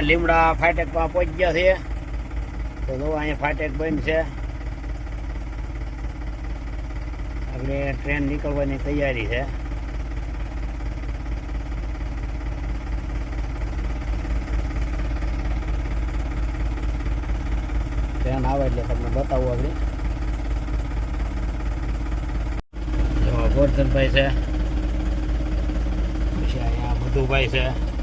લીમડા ફાટકમાં પહોંચી ગયા છે. તો જો અહીંયા ફાટક બંધ છે. આપણે ટ્રેન નીકળવાની તૈયારી છે. ટ્રેન આવે એટલે તમને બતાવું આપણે. ગોરધનભાઈ છે. પછી અહીંયા મધુભાઈ છે.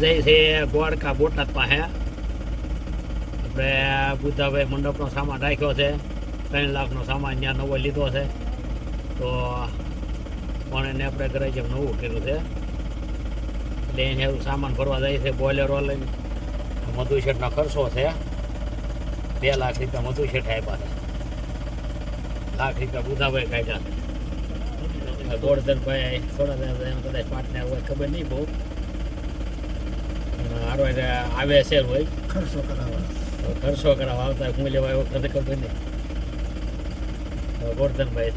જઈ છે ગોળકા બોટાદ પાસે આપણે બુદ્ધાભાઈ મંડપનો સામાન રાખ્યો છે, ત્રણ લાખનો સામાન ત્યાં નવો લીધો છે, તો પણ એને આપણે ઘરે જેમ નવું કર્યું છે એટલે એને એવું સામાન ભરવા જાય છે બોલેરો લઈને. મધુ શેઠનો ખર્ચો છે. બે લાખ રૂપિયા મધુ શેઠ આપ્યા છે. લાખ રૂપિયા બુધાભાઈ કાઢ્યા ગોળધનભાઈ થોડા કદાચ પાટને હોય ખબર નહીં બહુ. હારો આવે છે હોય. ખર્ચો કરાવવા ખર્ચો કરાવવા આવતા હું લેવા એવો કદી ખબર નહીં. તો ગોરધનભાઈ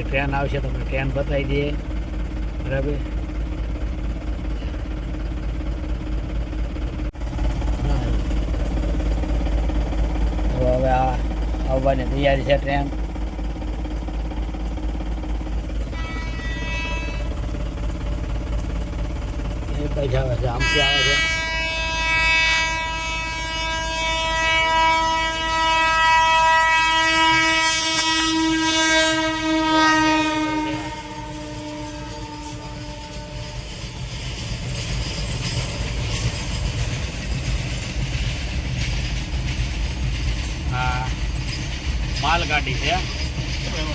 સજવા ટ્રેન આવશે તમને ટ્રેન બતાવી દઈએ. બરાબર? તો હવે આવવાની તૈયારી છે ટ્રેન. કઈ આવે છે, આમથી આવે છે હા માલગાડી છે.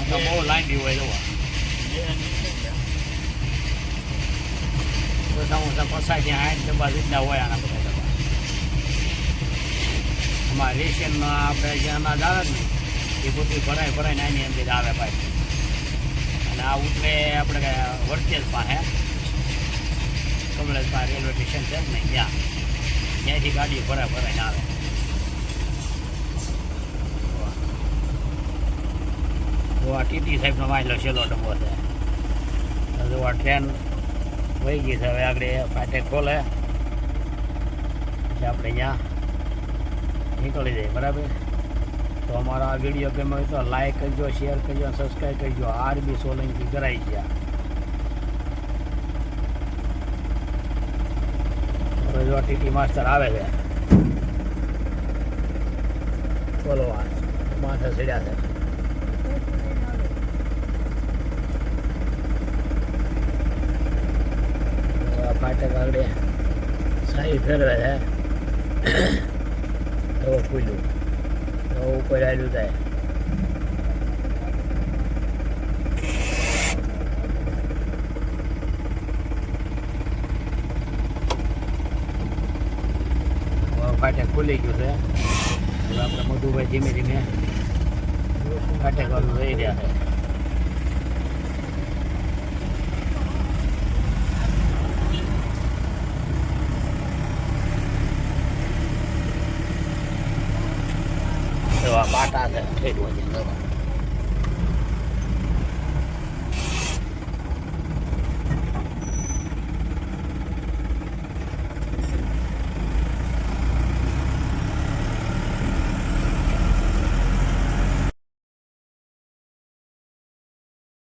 તો બહુ લાંબી હોય જોવા. તો પસાય ત્યાં આઠ ડબ્બા રીતના હોય આના બધા ડબ્બા. અમારે રેશનમાં આપણે જે અનાજ આવે ને, એ બધું ભરાય ભરાઈને આની અંદર આવે ભાઈ અને આ ઉતરે આપણે વર્તેજ પાસે કમલેશ પાસે રેલવે સ્ટેશન છે ને ત્યાં. ત્યાંથી ગાડી ભરાય ભરાઈને આવે તો આ ટીટી સાહેબનો વાંચલો છેલ્લો ડબ્બો છે. હજુ આ ટ્રેન વહી ગઈ છે. હવે આગળ ફાટે ખોલે. એટલે આપણે અહીંયા નીકળી જઈએ, બરાબર? તો અમારો આ વીડિયો ગમ્યો હોય તો લાઈક કરજો શેર કરજો અને સબસ્ક્રાઈબ કરજો. આરબી સોલંકી કરાઈ ગયા. જો ટીટી માસ્ટર આવે છે. બોલો માથે ચડ્યા છે આ ફાટક આગળ સાઈ ફેરવે છે. તો ખુલ્યું તો ઉપર આવેલું થાય. ફાટક ખુલી ગયું છે. આપણે આપણે મધુભાઈ ધીમે ધીમે ફાટક વાળું રહી રહ્યા છે. એવા બાટા છે ઠેઠ વચ્ચે